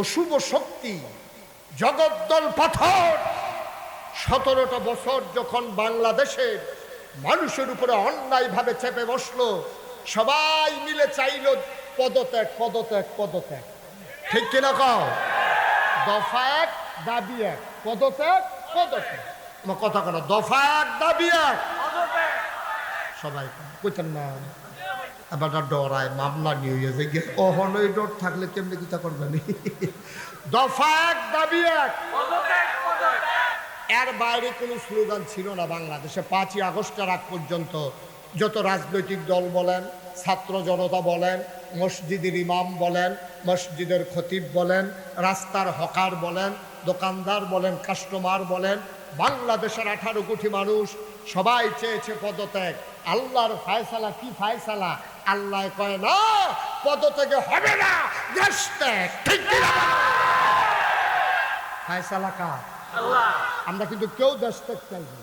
অশুভ শক্তি জগদ্দল পাথর। সতেরোটা বছর যখন বাংলাদেশের মানুষের উপরে অন্যায়ভাবে চেপে বসল সবাই মিলে চাইল পদত্যাগ পদত্যাগ পদত্যাগ। ঠিক কিনা কও? দফা এক দাবি এক পদত্যাগ পদত্যাগ। কথা কেন? দফা এক দাবি এক। সবাই কইতেন না। এবার ডরায়, মামলা নিয়ে গেছে গিয়ে অহনই ডর থাকলে কেমনি কিতা করবেন দফা এক, দাবি এক। এর বাইরে কোনো স্লোগান ছিল না বাংলাদেশে। পাঁচই আগস্টের আগ পর্যন্ত যত রাজনৈতিক দল বলেন, ছাত্র জনতা বলেন, মসজিদের ইমাম বলেন, মসজিদের খতিব বলেন, রাস্তার হকার বলেন, দোকানদার বলেন, কাস্টমার বলেন, বাংলাদেশের আঠারো কোটি মানুষ সবাই চেয়েছে পদত্যাগ। আল্লাহর ফায়সালা কি ফায়সালা? আল্লাহ কয় না পদত্যাগে হবে না দেশ ঠিক ফায়সালা কার? আমরা কিন্তু কেউ দেশ ত্যাগ চাই না।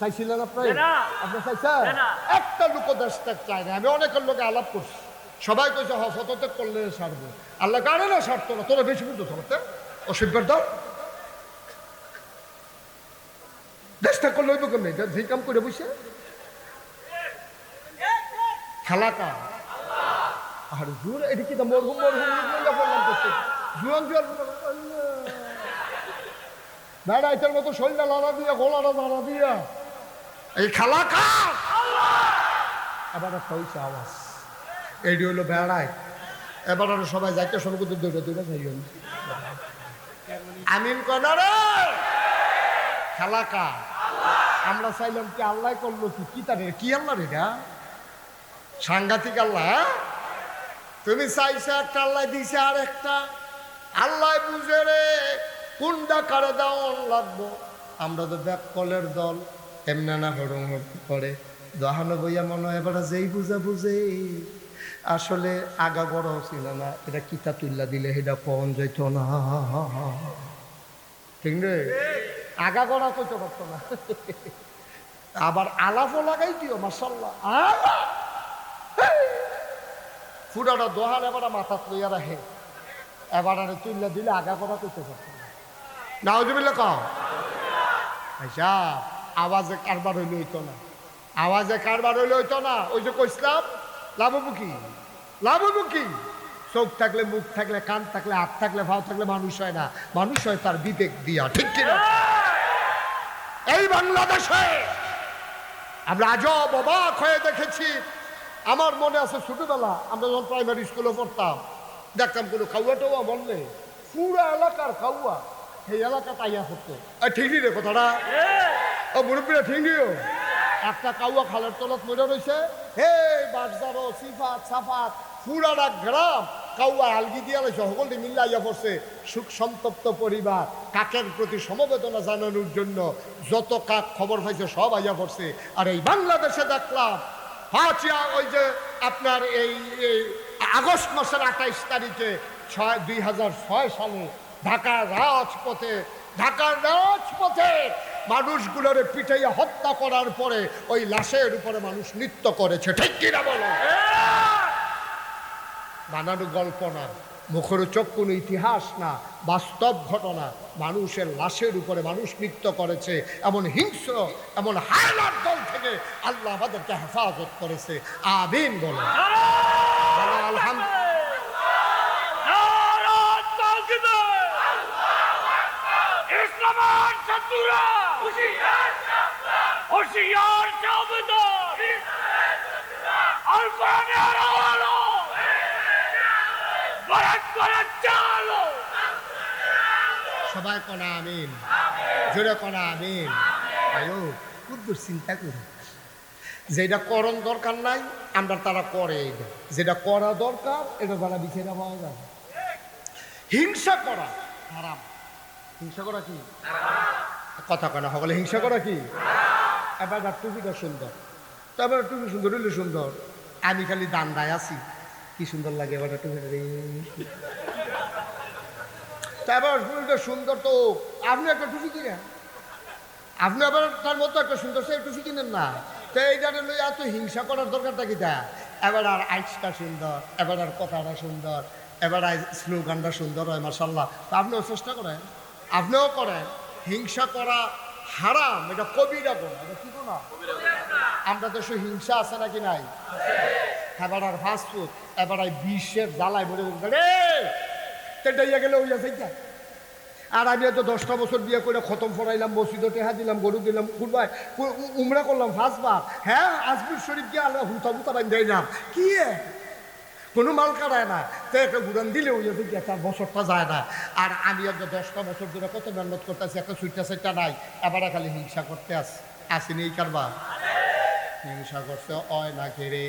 চাইছিলেন আপনার আপনি চাইছেন? একটা লোক দেশ ত্যাগ চাই না। আমি অনেকের লোকে আলাপ করছি। সবাই কইছে হ পদত্যাগ করলে সারবো। আল্লাহ কারে না সারতো না? তোরা বেশি বুঝতো সবাতে অসভ্যের দল দেশ ত্যাগ করলে হইব কেমনি? এটা যে কাম করে বসে। খেলা কার আর জোর এদিকে তো মরহুম মরহুম লইয়া করছে। জুয়ান জুয়ান বেড়াইতের মতো শরীরটা লাড়া দিয়া, গোলাটা লাড়া দিয়া। এই খেলা কার? এবার একটা হইছে আওয়াজ। এইটি হইল বেড়ায়। এবার আর সবাই যাইতে শুরু করতে দৌড়ে দৌড়ে যাই আমিন কনারে খেলা কার? আমরা চাইলাম কি আল্লাহ করল কি? কি তারে? কি আল্লাহ রে গা সাংঘাতিক আল্লাহ হ্যাঁ? তুমি চাইছে একটা, আল্লাহ দিছে আর একটা আল্লাহ বুঝে রে, কোনটা কারে দেওয়ান লাগবো? আমরা তো ব্যাক কলের দল, এমনি না হরম করে দহানো বইয়া মনে হয় এবার যেই বুঝা বুঝে। আসলে আগা বড় ছিল না, এটা কিতা তুল্লা দিলে সেটা পন যাইত না। ঠিক রে? আগা গড়া কইতে পারতো না। আবার আলাপও লাগাই দিও মাসাল্লাহ ফুটাটা দোহান এবার মাথাত লইয়া রাখে। এবার আর তুললে দিলে আগা কথা কইতে পারতো না নাওজুবিল্লা আচ্ছা আওয়াজে কারবার হইলে হইতো না। আওয়াজে কারবার হইলে হইতো না। ওই যে কইসলাম লাভবু কি? লাভবু কি? চোখ থাকলে মুখ থাকলে কান থাকলে হাত থাকলে ভাও থাকলে মানুষ হয় না। মানুষ হয় তার বিবেক দিয়া, ঠিক কিনা? এই বাংলাদেশে আমরা আজব অবাক হয়ে দেখেছি আমার মনে আছে ছোটবেলা আমরা যখন প্রাইমারি স্কুলে পড়তাম দেখতাম কোনো খাওয়া টাওয়া বললে পুরো এলাকার খাওয়া সেই এলাকা তাইয়া করতো আর ঠিক রে কথাটা? ও মুরব্বীরা ঠিক নিও? একটা কাউয়া খালের তলত মরে রয়েছে হে বাটজারো সিফাত সাফাত পুরাটা গ্রাম কাউয়া আলগি দিয়া রয়েছে সকলটি মিল্লাইয়া পড়ছে। সুখ সন্তপ্ত পরিবার কাকের প্রতি সমবেদনা জানানোর জন্য যত কাক খবর পাইছে সব আইয়া পড়ছে। আর এই বাংলাদেশে দেখলাম আ- ওই যে আপনার এই এই আগস্ট মাসের আঠাইশ তারিখে ছয় দুই সালে ঢাকার রাজপথে ঢাকার রাজপথে মানুষগুলোরে পিটাইয়া হত্যা করার পরে ওই লাশের উপরে মানুষ নৃত্য করেছে। ঠিক কিনা বলো? বানানো গল্প না। মুখরোচক কোনো ইতিহাস না, বাস্তব ঘটনা, মানুষের লাশের উপরে মানুষ নৃত্য করেছে, এমন হিংস্র, এমন হায়নার দল থেকে আল্লাহ আমাদেরকে হেফাজত করেছে। আবিন বলো। আলহামদুলিল্লাহ সবাই কনা আমিন। জোরে কনা আমিন। আয়ো চিন্তা করি। যেটা করণ দরকার নাই, আমরা তারা করে এটা। যেটা করা দরকার, এটা তারা পাওয়া যাবে হিংসা করা হারাম। হিংসা করা কি? কথা কনা সকলে হিংসা করা কি? এবার সুন্দর। তারপরে টুপি সুন্দর, হইলে সুন্দর। আমি খালি দান্দায় আছি। কি সুন্দর লাগে টুপিটা রে তারপর ফুলটা সুন্দর তো। আপনি একটা টুপি কিনেন। আপনি আবার তার মতো একটা সুন্দর সেই টুপি কিনেন না। তো এইটারে লই এত হিংসা করার দরকারটা কি তা? এবার আর আইসটা সুন্দর এবার আর কথাটা সুন্দর এবার আই স্লোগানটা সুন্দর হয় মার্শাল্লাহ তা আপনিও চেষ্টা করেন আপনিও করেন। হিংসা করা হারাম এটা কবিরা গোনা এটা কি গোনা আমরা দেশে হিংসা আছে নাকি নাই? আর ফাস্টফুড এবার আর বিশ্বের জ্বালায় ভরে রে তেটাইয়া গেলে ওই আছে আর আমি তো দশটা বছর বিয়ে করে খতম ফরাইলাম, মসজিদে টেহা দিলাম, গরু দিলাম, কুরবাই উমরা করলাম ফার্স্টবার হ্যাঁ আজমির শরীফ গিয়ে আল্লাহ হুতা হুতা বান দেয় কি কোনো মাল কাটায় না। তো একটা গুড়ান দিলে ওই যে একটা বছরটা যায় না। আর আমি একটা দশটা বছর ধরে কত মেহনত করতেছি একটা সুইটা সাইটা নাই। এবার খালি হিংসা করতে আস আসেনি এই কারবা হিংসা করছে, অয় না কেড়ে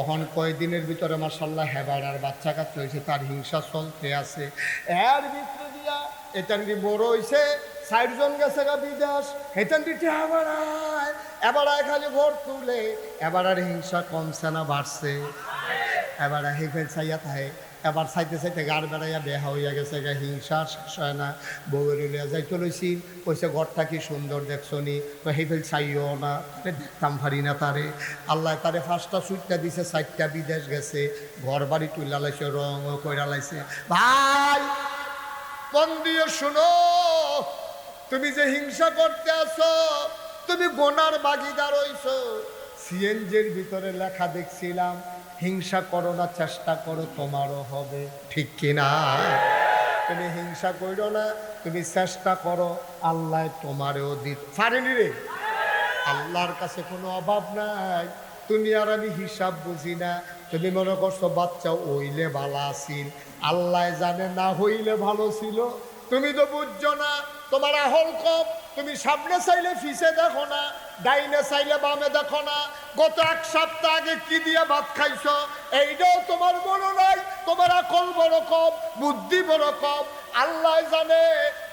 অহন কয়দিনের ভিতরে মার্শাল্লাহ হেবাড়ার বাচ্চা কাচ্চা হয়েছে তার হিংসা চলতে আছে। এর ভিতরে দিয়া এটা দি বড় হয়েছে ষাটজন গেছে গা বিদেশ হেতেন দিতে এবারায় খালি ভোর তুলে, এবার আর হিংসা কমছে না, বাড়ছে। এবার হেফেল চাইয়া থাকে এবার চাইতে চাইতে গাড় বেড়াইয়া বেহা হইয়া গেছে গা হিংসা শেষ হয় না, বউয়ের লিয়া যাইতে লইছি। কইছে, ঘরটা কি সুন্দর দেখছ নি? তো হেফেল চাইও না। দেখতাম পারি না তারে। আল্লাহ তারে ফার্স্টটা সুইটটা দিছে, চারটা বিদেশ গেছে ঘর বাড়ি তুইলা লাইছে রং কইরা লাইছে। ভাই দিয়ে শুনো, তুমি যে হিংসা করতে আছো, তুমি গোনার বাগিদার হইছো। সিএনজির ভিতরে লেখা দেখছিলাম, হিংসা করো না, চেষ্টা করো, তোমারও হবে। ঠিক কিনা তুমি হিংসা করো না, তুমি চেষ্টা করো, আল্লাহ তোমারও দিত পারেনি রে। আল্লাহর কাছে কোনো অভাব নাই। তুমি আর আমি হিসাব বুঝি না। তুমি মনে করছ, বাচ্চা ওইলে ভালো আছিল। আল্লাহ জানে না হইলে ভালো ছিল। তুমি তো বুঝছ না তোমার আহল কম। তুমি সামনে চাইলে ফিসে দেখো না, ডাইনে চাইলে বামে দেখো না। গত এক সপ্তাহ আগে কি দিয়ে ভাত খাইছ? এইটাও তোমার মনে নাই। তোমার আকল বড় কম, বুদ্ধি বড় কম। আল্লাহ জানে,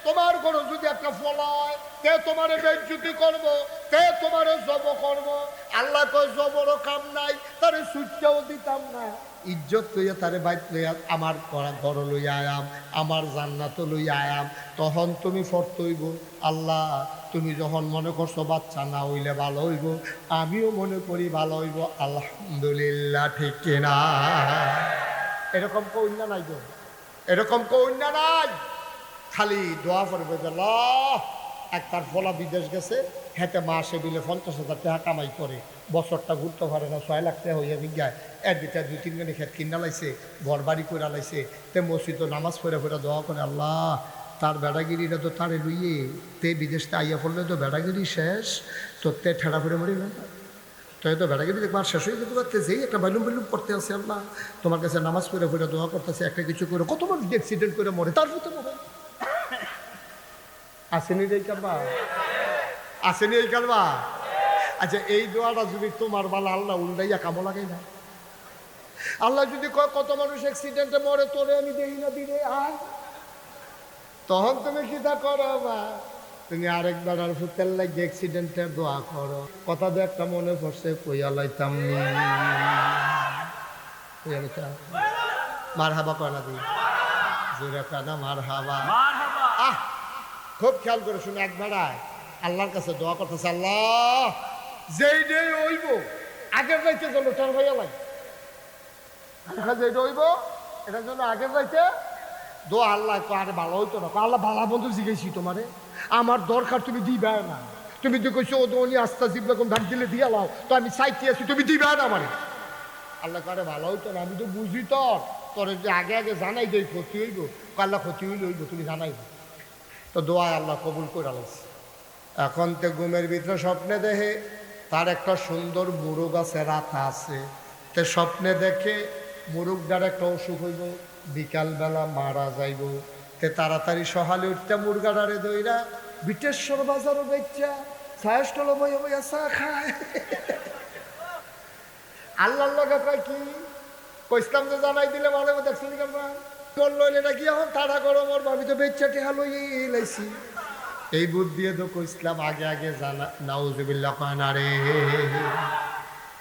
তোমার কোনো যদি একটা ফল হয়, তে তোমার বেজ্জুতি করব, তে তোমার জব করব। আল্লাহ তো জবরও কাম নাই, তারে সূর্যও দিতাম না। ইজ্জত লইয়া তারে বাইত লইয়া আমার ঘর লইয়া আয়াম, আমার জান্নাত লইয়া আয়াম। তখন তুমি ফরতইব আল্লাহ, তুমি যখন মনে করছ বাচ্চা না হইলে ভালো হইব, আমিও মনে করি ভালো হইব। আলহামদুলিল্লাহ, ঠিক কিনা? এরকম কন্যা নাই গো এরকম কন্যা নাই? খালি দোয়া করবে যে এক তার ফলা বিদেশ গেছে হেতে মাসে দিলে পঞ্চাশ হাজার টাকা কামাই করে। বছরটা ঘুরতে পারে না, ছয় লাখ টাকা হইয়া বিজ্ঞায় এক দুটা দুই তিন খেত কিনা লাইছে, ঘর বাড়ি করে লাইছে, তে মসজিদ নামাজ পড়ে পড়ে দোয়া করে, আল্লাহ, তার বেড়াগিরিটা তো তারে লইয়ে, তে বিদেশতে আইয়া পড়লে তো বেড়াগিরি শেষ, তো তে ঠেড়া করে মরি না। তো তো বেড়াগিরি দেখবার শেষ হয়ে যেতে পারতে যেই একটা বাইলুম বাইলুম করতে আসে আল্লাহ। তোমার কাছে নামাজ পড়ে পড়ে দোয়া করতেছে, একটা কিছু করে, কত মানুষ অ্যাক্সিডেন্ট করে মরে, তার ভিতরে মরে। আসেনি এই কারবা আসেনি এই কারবা আচ্ছা এই দোয়াটা যদি তোমার বালা আল্লাহ উল্টাইয়া কামো লাগাই না। আল্লাহ যদি কয় কত মানুষ অ্যাক্সিডেন্টে মরে তোরে আমি দেই না দিলে আয়। তখন তুমি কিতা করো বা তুমি আরেকবার আর ফুতেল লাগে অ্যাক্সিডেন্টে দোয়া করো। কথা দিয়ে একটা মনে পড়ছে কইয়া লাইতাম নি? কইয়া লাইতাম মার হাবা কয়না দিই জোরে কানা মার হাবা আহ খুব খেয়াল করে শুনে এক বেড়ায় আল্লাহর কাছে দোয়া করতেছে আল্লাহ যেই ডে হইব জন্য আল্লাহ তো আরে ভালো না। আল্লাহ ভালো তোমারে। আমার দরকার তুমি দিবে না। তুমি তো কইছো, ও উনি আস্তা জিব রকম ডাক দিলে দিয়া লাও। তো আমি চাইতে আছি, তুমি দিবে না আমারে। আল্লাহ কারে ভালো হইতো না, আমি তো বুঝি তোর তোর যে আগে আগে জানাই দেই, ক্ষতি হইব। আল্লাহ, ক্ষতি হইলে হইব, তুমি জানাইব। তো দোয়া আল্লাহ কবুল করে আলাইছে এখন তো ঘুমের ভিতরে স্বপ্নে দেখে তার একটা সুন্দর মুরগ আছে, রাতা আছে। তে স্বপ্নে দেখে মুরগটার একটা অসুখ হইব, বিকালবেলা মারা যাইব। তে তাড়াতাড়ি সকালে উঠতে মুরগাটারে দইরা বিটেশ্বর বাজারও বেচা ছায়াস্টল বইয়া বইয়া চা খায়। আল্লাহর লগে কয় কি? কইসলাম যে জানাই দিলে ভালো দেখছি নি কেমন বলল এটা কি এখন তাড়া করো, মোর ভাবি তো বেচ্চা টেহা লই লাইছি। এই বুদ্ধি দিয়ে তো কইসলাম আগে আগে জানা, নাউজুবিল্লাহ কয় না রে।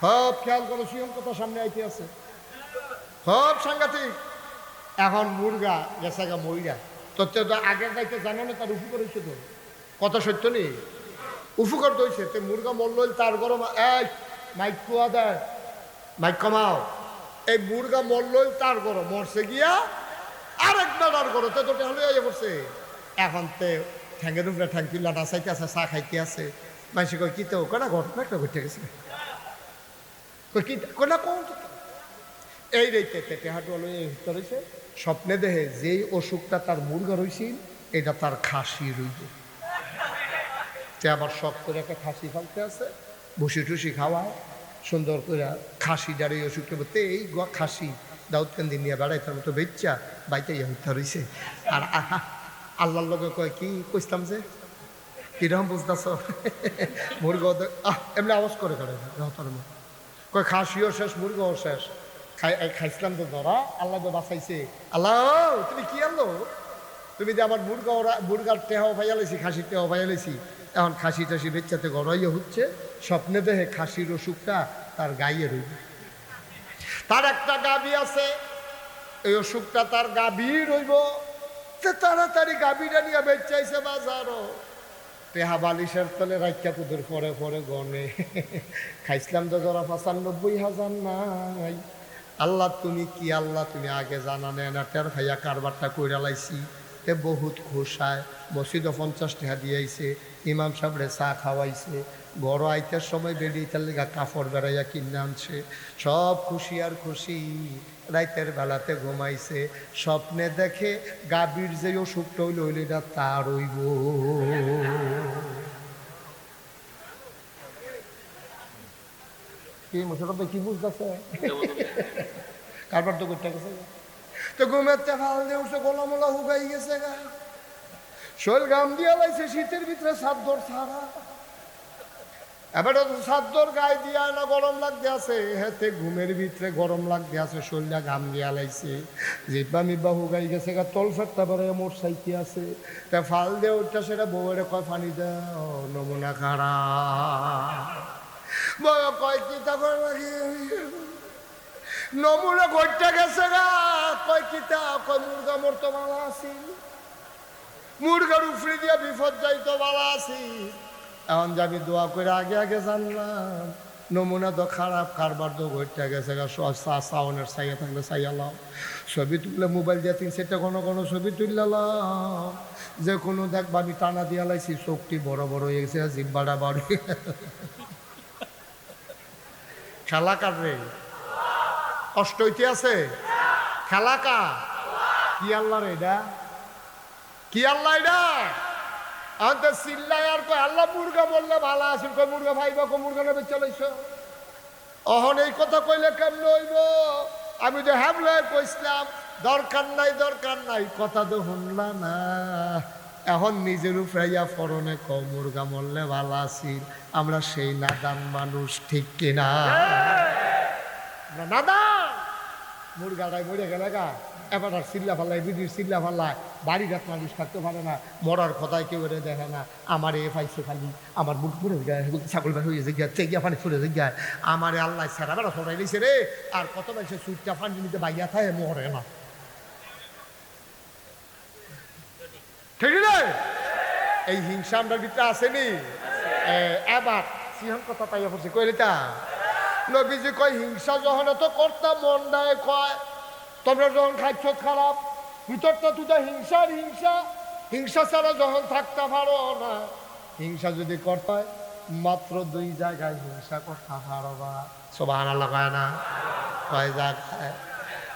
সব খেয়াল করো, সিয়ম কথা সামনে আইতে আছে। সব সাংঘাতিক। এখন মুরগা গেছে গা মইরা। তোর তো আগে যাইতে জানো না, তার উফু করেছে তো। কথা সত্য নেই উপকার দইছে, তে মুরগা মরল তার গরম, এই, মাইক কুয়া দেয় মাইক কমাও। এই মুরগা মরল তার গরম, মরছে গিয়া আরেক বেড়ার করো তো তোটা হলে ইয়ে এখন তে ঠ্যাঙ্গের উপরে ঠ্যাং তুললা নাচাইতে আছে, চা খাইতে আছে। মানুষ কই কি তো কোনা ঘটনা একটা ঘটে গেছে? কি কোন এই রেইতে তেতে হাঁটু হলো এই রয়েছে স্বপ্নে দেহে যেই অসুখটা তার মুরগা রইছিল এটা তার খাসি রইল। সে আবার শখ করে একটা খাসি ফালতে আছে, ভুসি টুসি খাওয়ায়, সুন্দর করে খাসি ডারে অসুখটা বলতে, এই খাসি দাউদকান্দি নিয়ে বেড়াইতার মতো বেচ্চা বাইতে ইয়ে হইতে রইছে আর আল্লাহর লগে কয়, কি কইতাম যে? কীরকম বুঝতেছ? মুরগা এমনি আওয়াজ করে করে রহতার কয় খাসিও শেষ মুরগাও শেষ। খাইছিলাম তো ধরা, আল্লাহ তো বাঁচাইছে। আল্লাহ, তুমি কি আনলো? তুমি যে আমার মুরগা ওরা, মুরগার টেহাও পাইয়ালেছি খাসির টেহাও পাইয়ালেছি এখন খাসি টাসি বেচ্চাতে গড়াইয়া হচ্ছে, স্বপ্নে দেহে খাসির অসুখটা তার গাইয়ে রইবে তার একটা গাবি আছে, এই অসুখটা তার গাবি রইব। তাড়াতাড়ি গাবিটা নিয়ে বেচাইছে বাজারও। টেহা বালিশের তলে রাখিয়া তোদের পরে পরে গনে। খাইছিলাম তো ধরা পঁচানব্বই হাজার নাই। আল্লাহ তুমি কি আল্লাহ তুমি আগে জানা নেয় না টের খাইয়া কারবারটা কইরা লাইছি। তে বহুত খুশায় মসজিদও পঞ্চাশ টাকা দিয়াইছে ইমাম সাহেবরে চা খাওয়াইছে। বড় আইতার সময় বেরিয়ে তার লেগা কাপড় বেড়াইয়া কিনে আনছে। সব খুশি আর খুশি। রাইতের বেলাতে ঘুমাইছে, স্বপ্নে দেখে গাভীর যে অসুখটা হইল হইল এটা তার হইব। কি মুসলমান কি বুঝতেছে? কারবার তো করতে গেছে। তো দিয়ে উঠছে গোলা মোলা হুগাই গেছে গা। শৈল গাম দিয়া লাইছে, শীতের ভিতরে সাদ্দর ছাড়া এবার তো সাদ্দর গায়ে দিয়া না গরম লাগতে আছে। হেতে ঘুমের ভিতরে গরম লাগতে আছে, শরীরটা ঘাম দিয়া লাইছে। জিব্বা মিব্বা হুগাই গেছে, গা তল ফেরটা পরে মোট সাইকে আছে। তা ফাল দিয়ে উঠটা সেটা বউয়ের কয়, পানি দাও, নমুনা খারাপ বয় কয়, কি তখন নমুনা ঘটতে গেছে গা। কয় কিতা কয়, মুরগা মরতো ভালো আছি। মুরগার উফরি দিয়ে বিপদ যাইতো ভালো আছি। এখন যাবি দোয়া করে আগে আগে জানলাম, নমুনা তো খারাপ, কারবার তো ঘটতে গেছে সাউনের সাইয়া থাকলে সাইয়ালাম ছবি তুললে মোবাইল দিয়ে তিন সেটা কোনো কোনো ছবি তুললাম যে কোনো দেখবা আমি টানা দিয়া লাইছি, চোখটি বড় বড় হয়ে গেছে, জিব্বাটা বাড়ি খেলা কার রে? অষ্টইতে আছে? খেলা কা কি আল্লাহ রে এটা? কি আল্লাহ এটা? আমি তো চিল্লাই আর কই আল্লাহ মুরগা বললে ভালো আছিল কই মুরগা ভাইবা কো মুরগা নেবে চলাইছ অহন এই কথা কইলে কেমন হইব? আমি তো হ্যাবলে কইছিলাম দরকার নাই দরকার নাই কথা তো শুনলা না। এখন নিজের উপরাইয়া ফরনে ক মুরগা মরলে ভালো আছিল আমরা সেই নাদান মানুষ ঠিক কিনা? আমরা নাদান। মুরগাটাই মরে গেলে গা। এবার আর চিল্লা ফাল্লাই বিডির চিল্লা ফাল্লায়, বাড়ি রাত মানুষ থাকতে পারে না, মরার কথায় কেউ এরে দেখে না, আমার এ পাইছে খালি, আমার মুখ পুরে গায়ে ছাগল ভাই হয়ে গিয়া চেগিয়া পানি ফুলে গিয়া, আমার আল্লাহ সারা বেড়া সরাই দিয়েছে রে, আর কত মানুষের সুটটা পানি নিতে বাইয়া থাকে মরে না। ঠিক রে? এই হিংসা আমরা ভিতরে আসেনি এবার সিংহ কথা পাইয়া পড়ছে কইলিতা নবীজি কয়, হিংসা যখন তো করতাম মন দেয়, কয় তোমরা যখন খাচ্ছ খারাপ ভিতরটা তুই হিংসার হিংসা হিংসা। ছাড়া যখন থাকতে পারো না। হিংসা যদি করতে হয়, মাত্র দুই জায়গায় হিংসা করতে পারো বা সবান আল্লাহ কয় না? কয় জায়গায়?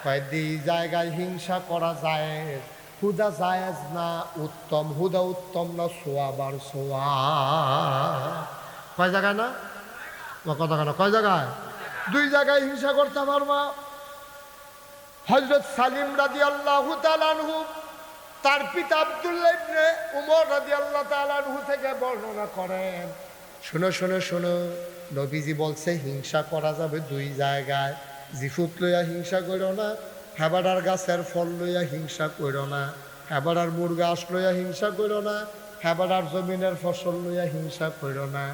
কয় দুই জায়গায় হিংসা করা যায়। হুদা জায়েজ না উত্তম? হুদা উত্তম না সোয়াবার সোয়া কয় জায়গায় না? কথা কেন কয় জায়গায়? দুই জায়গায় হিংসা করতে পারবা। হজরত সালিম রাজি আল্লাহ তালানহু তার পিতা আবদুল্লাহ উমর রাজি আল্লাহ তালানহু থেকে বর্ণনা করেন। শোনো শোনো শোনো, নবীজি বলছে, হিংসা করা যাবে দুই জায়গায়। জিফুত লইয়া হিংসা করো না, হেবাডার গাছের ফল লইয়া হিংসা করো না, হেবাডার মুরগা আস লইয়া হিংসা করো না, হেবাডার জমিনের ফসল লইয়া হিংসা করো না,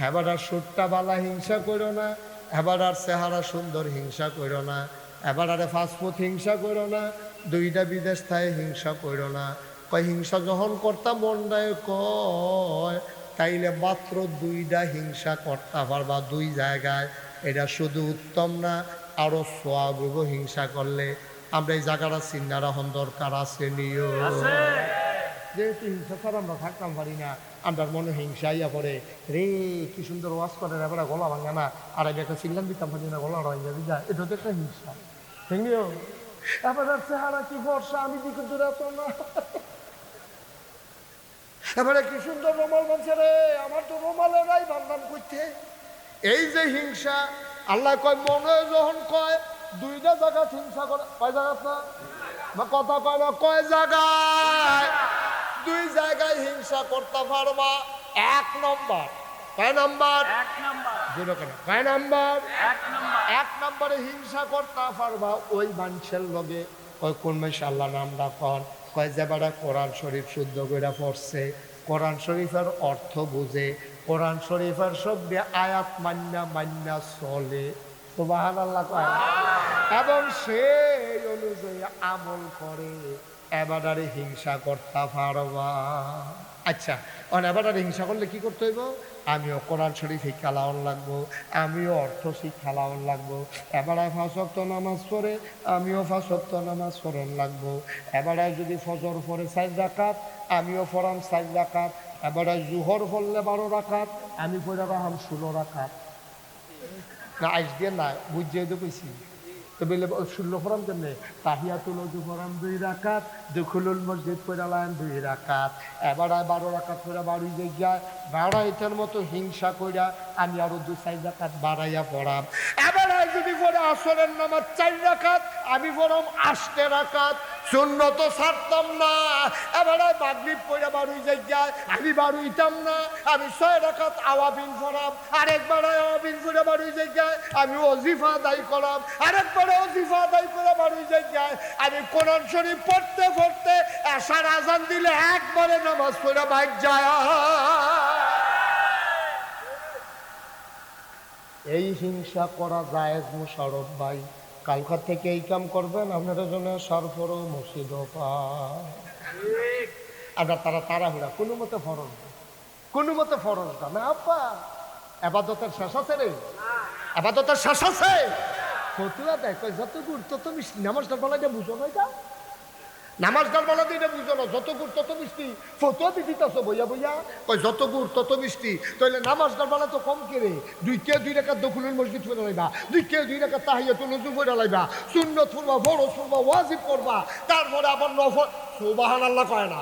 হেবাডার সুট্টা বালা হিংসা করো না, হেবাডার চেহারা সুন্দর হিংসা করো না এবারে ফাস্টফুড হিংসা করো না দুইটা বিদেশ থায় হিংসা করো না। কয় হিংসা যখন করতাম মন্ডায় কয় তাইলে মাত্র দুইটা হিংসা করতে পারবা দুই জায়গায়। এটা শুধু উত্তম না আরও সোয়াবুগো হিংসা করলে। আমরা এই জায়গাটা চিন্নার হন দরকার আছে নিও। যেহেতু হিংসা ছাড়া আমরা থাকতাম পারি না আমরা মনে হিংসা ইয়া পড়ে। রে কি সুন্দর ওয়াজ করে এবার গলা ভাঙা না। আর আমি একটা সিঙ্গান দিতাম পারি না গলা রয়ে যাবি যা এটা তো একটা হিংসা। হিংলিও এবার চেহারা কি বর্ষা আমি দিকে দূরে তো না। এবারে কি সুন্দর রোমাল বানছে রে? আমার তো রোমালেরাই বান্ধান করতে এই যে হিংসা আল্লাহ কয় মনে যখন কয় দুইটা জায়গা হিংসা করে। কয় জায়গা না? বা কথা কয় না কয় জায়গায়? দুই জায়গায় হিংসা করতে পারবা। এক নম্বর। কয় নম্বর? এক নাম্বার। দুটো কেন কয় নম্বর? এক নাম্বার। এক নম্বরে হিংসা করতে পারবা ওই মানুষের লগে কয়, কোন আল্লাহ নামটা কর কয় যে বেড়া কোরআন শরীফ শুদ্ধ করে পড়ছে। কোরআন শরীফের অর্থ বুঝে, কোরআন শরীফের সব আয়াত মান্না মান্না চলে। সুবাহান আল্লাহ কয়। এবং সেই অনুযায়ী আমল করে। এবারে হিংসা করতে পারবা আচ্ছা অন এবারে হিংসা করলে কি করতে হইব? আমিও কোরআন শরীফ শিক্ষা লাগবো, আমিও অর্থ শিক্ষা লাউন লাগবো, এবারে ফাঁসক্ত নামাজ পড়ে, আমিও ফাঁসক্ত নামাজ পড়ন লাগবো, এবারে যদি ফজর পড়ে সাইজ রাকাত, আমিও ফরাম সাইজ রাকাত, এবারে জুহর পড়লে বারো রাকাত, আমি পড়ে রাখাম ষোলো রাকাত। না দিয়ে না, বুঝিয়ে তো বলে ষোলো ফরাম কেমনে? তাহিয়াতুল অজু ফরাম দুই রাকাত, দুখুলুল মসজিদ পড়ালাম দুই রাকাত। এবার বারো রাকাত পড়া বাড়ি যায় এটার মতো হিংসা কইরা আমি আরও দু চার রাকাত বাড়াইয়া পড়াম। এবার যদি পড়ে আসরের নামাজ চার রাকাত, আমি পড়াম আষ্টে রাকাত। শূন্য তো ছাড়তাম না। এবার পড়ে বাড়ি যায় আমি বাড়ুইতাম না। আমি ছয় আওয়াবিন পড়াম আরেকবার আওয়াবিন পড়ে বাড়ি যায় আমি অজিফা করাম, আরেকবার অজিফা করে বাড়ি যায় আমি কোরআন শরীফ পড়তে পড়তে আজান দিলে একবারে নামাজ পড়ে বাইক যায়। এই হিংসা করা জায়েজ মুশারফ ভাই। কালকার থেকে এই কাম করবেন, আপনাদের জন্য সরফর, মসজিদ আমরা তারা তাড়াহুড়া, কোনো মতে ফরজ। কোনো মতে ফরজ না। আপা আবাদতের শেষ আছে রে। আবাদতের শেষ আছে। ফতুয়া দেখ যত গুরুত্ব তুমি নামাজটা বলা বুঝো না এটা? নামাজটার বলা দিয়ে বুঝো না যত গুড় তত মিষ্টি। ফতুয়া দিতেছ বইয়া বইয়া। কই যত গুড় তত মিষ্টি। তাহলে নামাজটার বলা তো কম কেড়ে দুই কে দুই রেখা দখলের মসজিদ ফেরা লাইবা। দুই কে দুই রেখা তাহিয়া তো নজু ফেরা লাইবা। শূন্য ফুরবা বড় ফুরবা ওয়াজিব করবা। তারপরে আবার নফল সুবাহান আল্লাহ কয় না।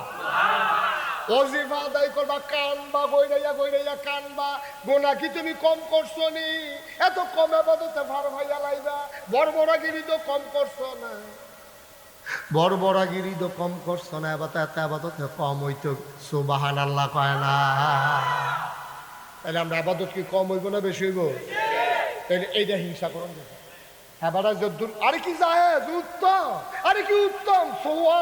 অজিফা আদায় করবা কানবা গইরাইয়া গইরাইয়া কানবা। গোনা কি তুমি কম করছ নি? এত কম আবাদতে ভার ভাইয়া লাইবা। বড়বড়াগিরি তো কম করছ না। বড়বড়াগিরি তো কম করছ না, এবার এত আবাদত কম হইতো সুবাহান আল্লাহ কয় না। তাহলে আমরা আবাদত কি কম হইব না বেশি হইব? তাহলে এইটা হিংসা করুন হ্যাঁ বাড়া যদ্দুর আরে কি যায় উত্তম, আরে কি উত্তম সোয়া